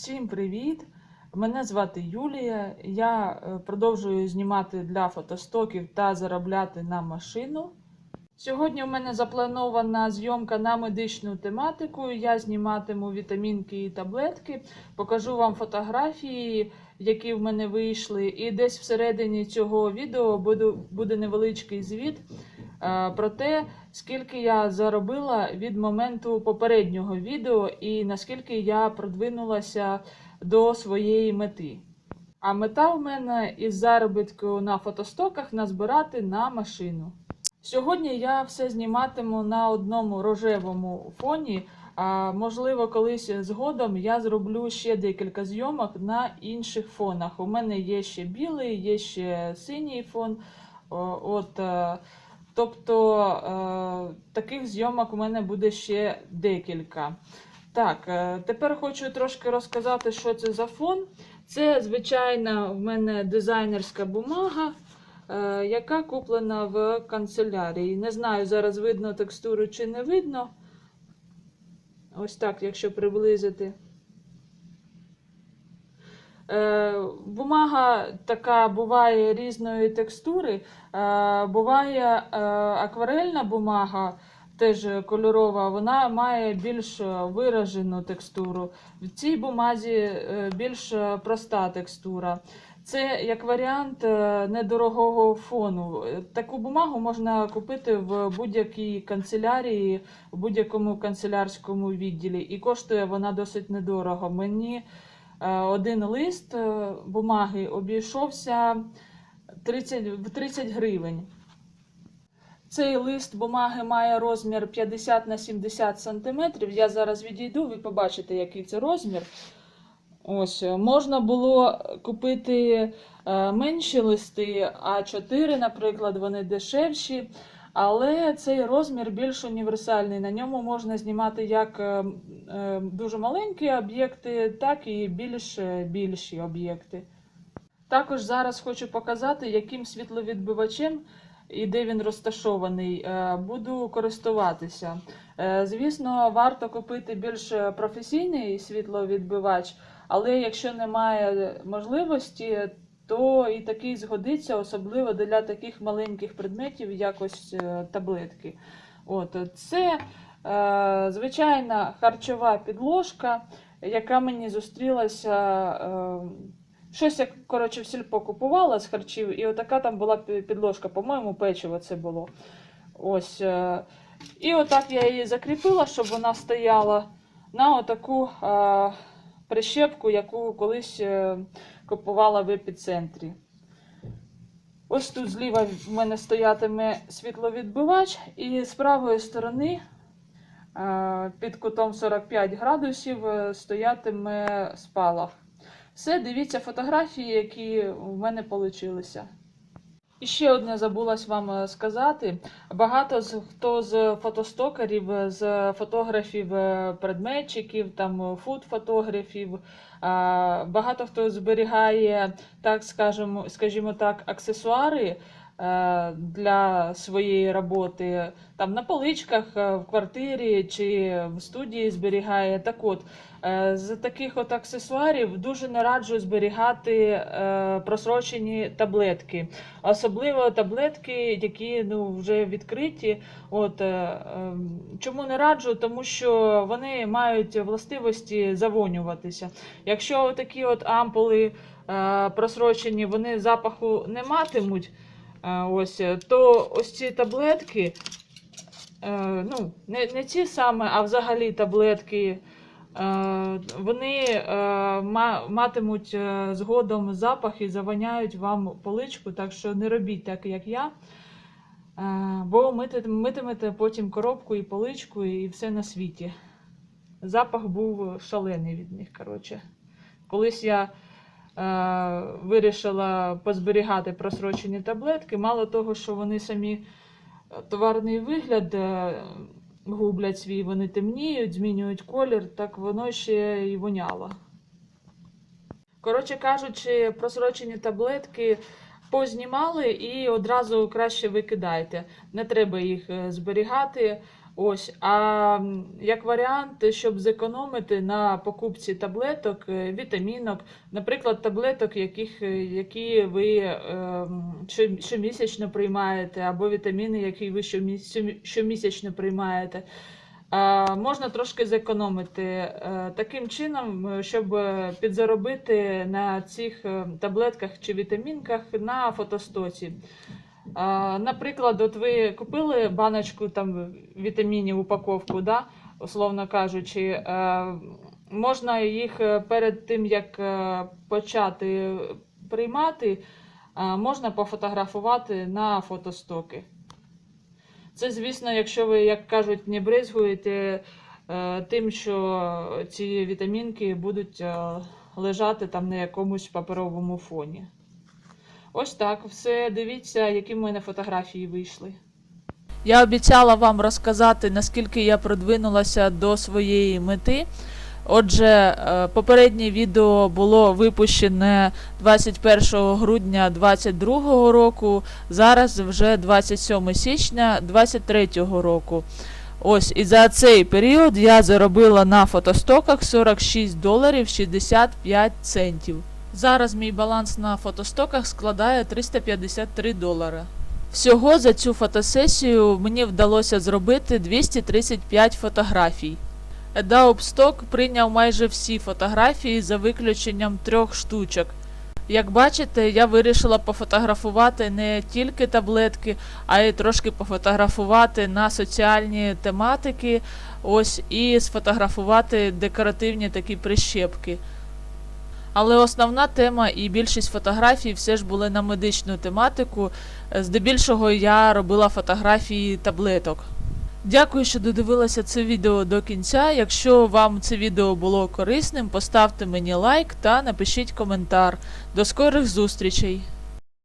Всім привіт! Мене звати Юлія. Я е, продовжую знімати для фотостоків та заробляти на машину. Сьогодні у мене запланована зйомка на медичну тематику. Я зніматиму вітамінки і таблетки, покажу вам фотографії, які в мене вийшли. І десь всередині цього відео буде, невеличкий звіт про те, скільки я заробила від моменту попереднього відео і наскільки я продвинулася до своєї мети. А мета в мене із заробітку на фотостоках назбирати на машину. Сьогодні я все зніматиму на одному рожевому фоні. А можливо, колись згодом я зроблю ще декілька зйомок на інших фонах. У мене є ще білий, є ще синій фон. От, е, тобто е, таких зйомок у мене буде ще декілька. Так, е, тепер хочу трошки розказати, що це за фон. Це звичайна в мене дизайнерська бумага, е, яка куплена в канцелярії. Не знаю, зараз видно текстуру чи не видно. Ось так, якщо приблизити. Е, Бумага така буває різної текстури. Е, Буває е, акварельна бумага, теж кольорова, вона має більш виражену текстуру. В цій бумазі більш проста текстура. Це як варіант недорогого фону. Таку бумагу можна купити в будь-якій канцелярії, в будь-якому канцелярському відділі, і коштує вона досить недорого. Мені один лист е, бумаги обійшовся 30, в 30 гривень. Цей лист бумаги має розмір 50 на 70 см. Я зараз відійду, ви побачите, який це розмір. Ось, е, можна було купити е, менші листи, А4, наприклад, вони дешевші. Але цей розмір більш універсальний. На ньому можна знімати як е, е, дуже маленькі об'єкти, так і більш е, більші об'єкти. Також зараз хочу показати, яким світловідбивачем і де він розташований, буду користуватися. Звісно, варто купити більш професійний світловідбивач, але якщо немає можливості, то і такий згодиться, особливо для таких маленьких предметів, як е, таблетки. От, це е, звичайна харчова підложка, яка мені зустрілася. Е, Щось я, коротше, в сільпо купувала з харчів, і отака там була підложка, по-моєму, печиво це було. Ось. е, І отак я її закріпила, щоб вона стояла на отаку е, прищепку, яку колись купувала в епіцентрі. Ось тут зліва в мене стоятиме світловідбивач, і з правої сторони е, під кутом 45 градусів е, стоятиме спалах. Все, дивіться фотографії, які в мене получилися. І ще одне забулась вам е, сказати. Багато з хто з фотостокерів, е, з фотографів е, предметчиків, там фуд-фотографів, багато хто зберігає, так скажемо, скажімо так, аксесуари для своєї роботи, там на поличках е, в квартирі чи в студії зберігає. Так от, е, з таких от аксесуарів дуже не раджу зберігати е, просрочені таблетки. Особливо таблетки, які ну, вже відкриті. От, е, ем, чому не раджу? Тому що вони мають властивості завонюватися. Якщо такі от ампули е, просрочені, вони запаху не матимуть, е, ось, е, то ось ці таблетки, е, ну, не, не ці саме, а взагалі таблетки. Е, Вони матимуть згодом запах і заваняють вам поличку, так що не робіть так, як я. Бо митимете потім коробку і поличку, і все на світі. Запах був шалений від них. коротше. Колись я вирішила позберігати просрочені таблетки, мало того, що вони самі е, товарний вигляд е, гублять свій, вони темніють, змінюють колір, так воно ще й воняло. Коротше кажучи, просрочені таблетки познімали і одразу краще викидайте. Не треба їх е, зберігати. Ось, а як варіант, щоб зекономити на покупці таблеток, е, вітамінок, наприклад, таблеток, яких, е, які ви ем, щомісячно приймаєте, або вітаміни, які ви щомі- щомі- щомісячно приймаєте. Е, Можна трошки зекономити е, таким чином, е, щоб е, підзаробити на цих е, таблетках чи вітамінках на фотостоці. Наприклад, от ви купили баночку там вітамінів, упаковку, да, условно кажучи, е, можна їх е, перед тим, як е, почати приймати, можна пофотографувати на фотостоки. Це, звісно, якщо ви, як кажуть, не брезгуєте е, тим, що ці вітамінки будуть лежати там на якомусь паперовому фоні. Ось так, все. Дивіться, які в мене фотографії вийшли. Я обіцяла вам розказати, наскільки я продвинулася до своєї мети. Отже, е, попереднє відео було випущене 21 грудня 2022 року, зараз вже 27 січня 2023 року. Ось, і за цей період я заробила на фотостоках 46 доларів 65 центів. Зараз мій баланс на фотостоках складає 353 долари. Всього за цю фотосесію мені вдалося зробити 235 фотографій. Stock прийняв майже всі фотографії за виключенням трьох штучок. Як бачите, я вирішила пофотографувати не тільки таблетки, а й трошки пофотографувати на соціальні тематики, ось і сфотографувати декоративні такі прищепки. Але основна тема і більшість фотографій все ж були на медичну тематику. Е, Здебільшого я робила фотографії таблеток. Дякую, що додивилися це відео до кінця. Якщо вам це відео було корисним, поставте мені лайк та напишіть коментар. До скорих зустрічей!